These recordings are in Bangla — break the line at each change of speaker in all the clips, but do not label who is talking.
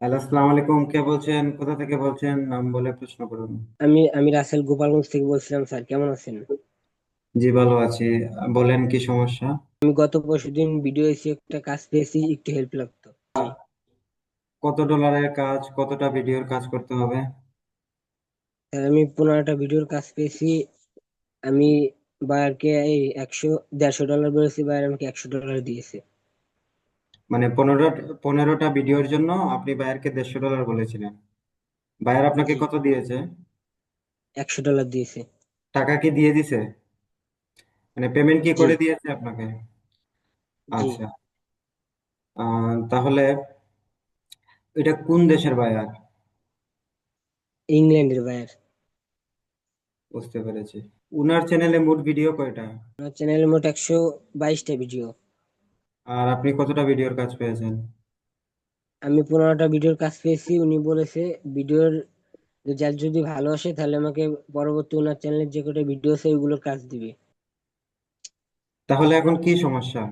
হ্যালো আসসালামু আলাইকুম কে বলছেন? কোথা থেকে বলছেন? নাম বলে প্রশ্ন করুন।
আমি আমি রাসেল গোপালগঞ্জ থেকে বলছিলাম স্যার। কেমন আছেন?
জি ভালো আছি। বলেন কি সমস্যা?
আমি গত পরশুদিন ভিডিও এসে একটা কাজ পেয়েছি একটু হেল্প লাগতো।
কত ডলারের কাজ? কতটা ভিডিওর কাজ করতে হবে?
স্যার আমি পনেরোটা ভিডিওর কাজ পেয়েছি। আমি বায়ারকে এই একশো দেড়শো ডলার বলেছি বায়ার আমাকে একশো ডলার দিয়েছে।
মানে পনেরো পনেরোটা ভিডিওর জন্য আপনি বায়ারকে দেড়শো ডলার বলেছিলেন। বায়ার আপনাকে কত দিয়েছে?
একশো ডলার দিয়েছে।
টাকা কি দিয়ে দিছে? মানে পেমেন্ট কি করে দিয়েছে আপনাকে? আচ্ছা। তাহলে এটা কোন দেশের বায়ার?
ইংল্যান্ডের বায়ার।
বুঝতে পেরেছি। উনার চ্যানেলে মোট ভিডিও কয়টা?
চ্যানেলে মোট একশো বাইশটা ভিডিও
আর আপনি কতটা ভিডিওর কাজ পেয়েছেন?
আমি পনেরোটা ভিডিওর কাজ পেয়েছি। উনি বলেছে ভিডিওর রেজাল্ট যদি ভালো আসে তাহলে আমাকে পরবর্তী ওনার চ্যানেলের যে কটা ভিডিও আছে ওইগুলোর কাজ দিবে।
তাহলে এখন কি সমস্যা?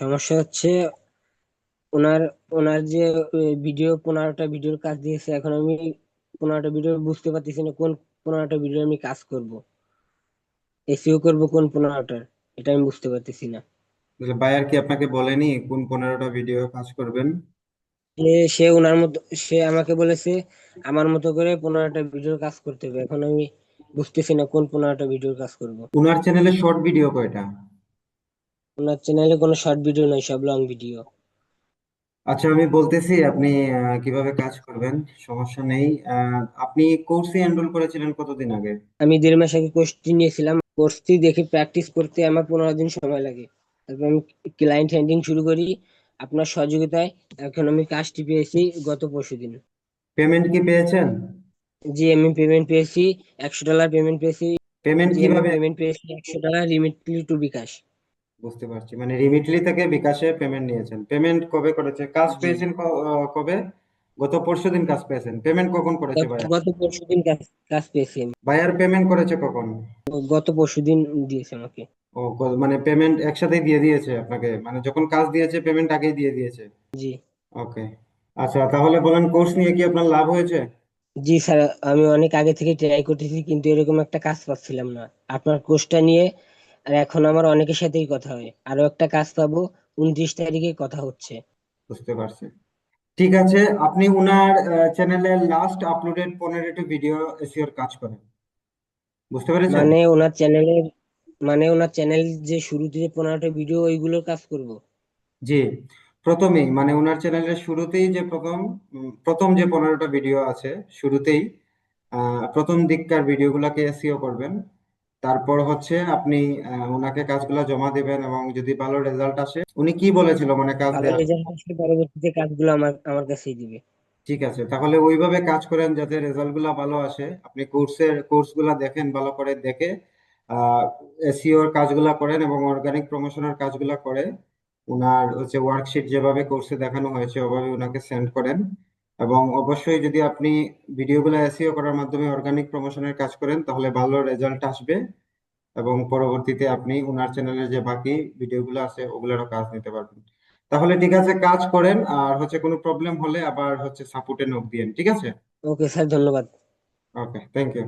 সমস্যা হচ্ছে ওনার ওনার যে ভিডিও পনেরোটা ভিডিওর কাজ দিয়েছে এখন আমি পনেরোটা ভিডিও বুঝতে পারতেছি না কোন পনেরোটা ভিডিও আমি কাজ করব। এসিও করব কোন পনেরোটার এটা আমি বুঝতে পারতেছি না।
বায়ার কি আপনাকে বলেনি কোন পনেরোটা ভিডিও কাজ করবেন?
সে ওনার মতো সে আমাকে বলেছে আমার মতো করে পনেরোটা ভিডিওর কাজ করতে হবে। এখন আমি বুঝতেছি না কোন পনেরোটা ভিডিওর কাজ করব।
উনার চ্যানেলে শর্ট ভিডিও কয়টা?
ওনার চ্যানেলে কোনো শর্ট ভিডিও নাই সব লং ভিডিও
আচ্ছা আমি বলতেছি আপনি কীভাবে কাজ করবেন সমস্যা নেই। আপনি কোর্সে এনরোল করেছিলেন কতদিন আগে?
আমি দেড় মাস আগে কোর্সটি নিয়েছিলাম। কোর্সটি দেখে প্র্যাকটিস করতে আমার পনেরো দিন সময় লাগে। তারপর আমি ক্লায়েন্ট হ্যান্ডিং শুরু করি আপনার সহযোগিতায় এখন আমি কাজটি পেয়েছি গত পরশুদিন
পেমেন্ট কি পেয়েছেন?
জি আমি পেমেন্ট পেয়েছি একশো ডলার পেমেন্ট পেয়েছি।
পেমেন্ট
জি আমি
কীভাবে
পেমেন্ট পেয়েছি একশো ডলার রিমিটলি টু বিকাশ।
বুঝতে পারছি। মানে রিমিটলি থেকে বিকাশে পেমেন্ট নিয়েছেন। পেমেন্ট কবে করেছে? কাজ পেয়েছেন ক- আহ, কবে? গত পরশুদিন কাজ পেয়েছেন। পেমেন্ট কখন করেছে
গত
বায়ার
গত পরশুদিন কাজ কাজ পেয়েছি আমি।
বায়ার পেমেন্ট করেছে কখন?
গত পরশুদিন দিয়েছে আমাকে।
ও মানে পেমেন্ট একসাথেই দিয়ে দিয়েছে আপনাকে? মানে যখন কাজ দিয়েছে পেমেন্ট আগেই দিয়ে দিয়েছে?
জি।
ওকে আচ্ছা তাহলে বলেন কোর্স নিয়ে কি আপনার লাভ হয়েছে?
জি স্যার আমি অনেক আগে থেকে ট্রাই করতেছি কিন্তু এরকম একটা কাজ পাচ্ছিলাম না। আপনার কোর্সটা নিয়ে আর এখন আমার অনেকের সাথেই কথা হয়। আরও একটা কাজ পাবো উনত্রিশ তারিখে কথা হচ্ছে।
বুঝতে পারছি। ঠিক আছে আপনি উনার চ্যানেলে লাস্ট আপলোডেড পনেরোটি ভিডিও এসিওর কাজ করেন। বুঝতে পেরেছেন?
মানে ওনার চ্যানেলের মানে ওনার চ্যানেল যে শুরুতে যে পনেরোটা ভিডিও ওইগুলোর কাজ করব।
জি। প্রথমেই মানে উনার চ্যানেলের শুরুতেই যে প্রথম প্রথম যে পনেরোটা ভিডিও আছে শুরুতেই প্রথম দিককার ভিডিওগুলোকে এসইও করবেন। তারপর হচ্ছে আপনি ওনাকে কাজগুলো জমা দিবেন এবং যদি ভালো রেজাল্ট আসে উনি কি বলেছিল মানে কাজ
পরবর্তীতে কাজগুলো আমার আমার কাছেই দিবে।
ঠিক আছে, তাহলে ওইভাবে কাজ করেন যাতে রেজাল্টগুলা ভালো আসে। আপনি কোর্সের কোর্সগুলা দেখেন, ভালো করে দেখে, আহ এসইওর কাজগুলা করেন এবং অর্গানিক প্রমোশনের কাজগুলা করে। ওনার হচ্ছে ওয়ার্কশিট যেভাবে কোর্সে দেখানো হয়েছে, ওভাবে ওনাকে সেন্ড করেন। এবং অবশ্যই যদি আপনি ভিডিওগুলো এসিও করার মাধ্যমে অর্গানিক প্রমোশনের কাজ করেন, তাহলে ভালো রেজাল্ট আসবে। এবং পরবর্তীতে আপনি ওনার চ্যানেলের যে বাকি ভিডিওগুলো আছে, ওগুলোরও কাজ নিতে পারবেন। তাহলে ঠিক আছে কাজ করেন আর হচ্ছে কোনো প্রবলেম হলে আবার হচ্ছে সাপোর্টে নক দিয়েন ঠিক আছে?
ওকে স্যার ধন্যবাদ।
Okay thank you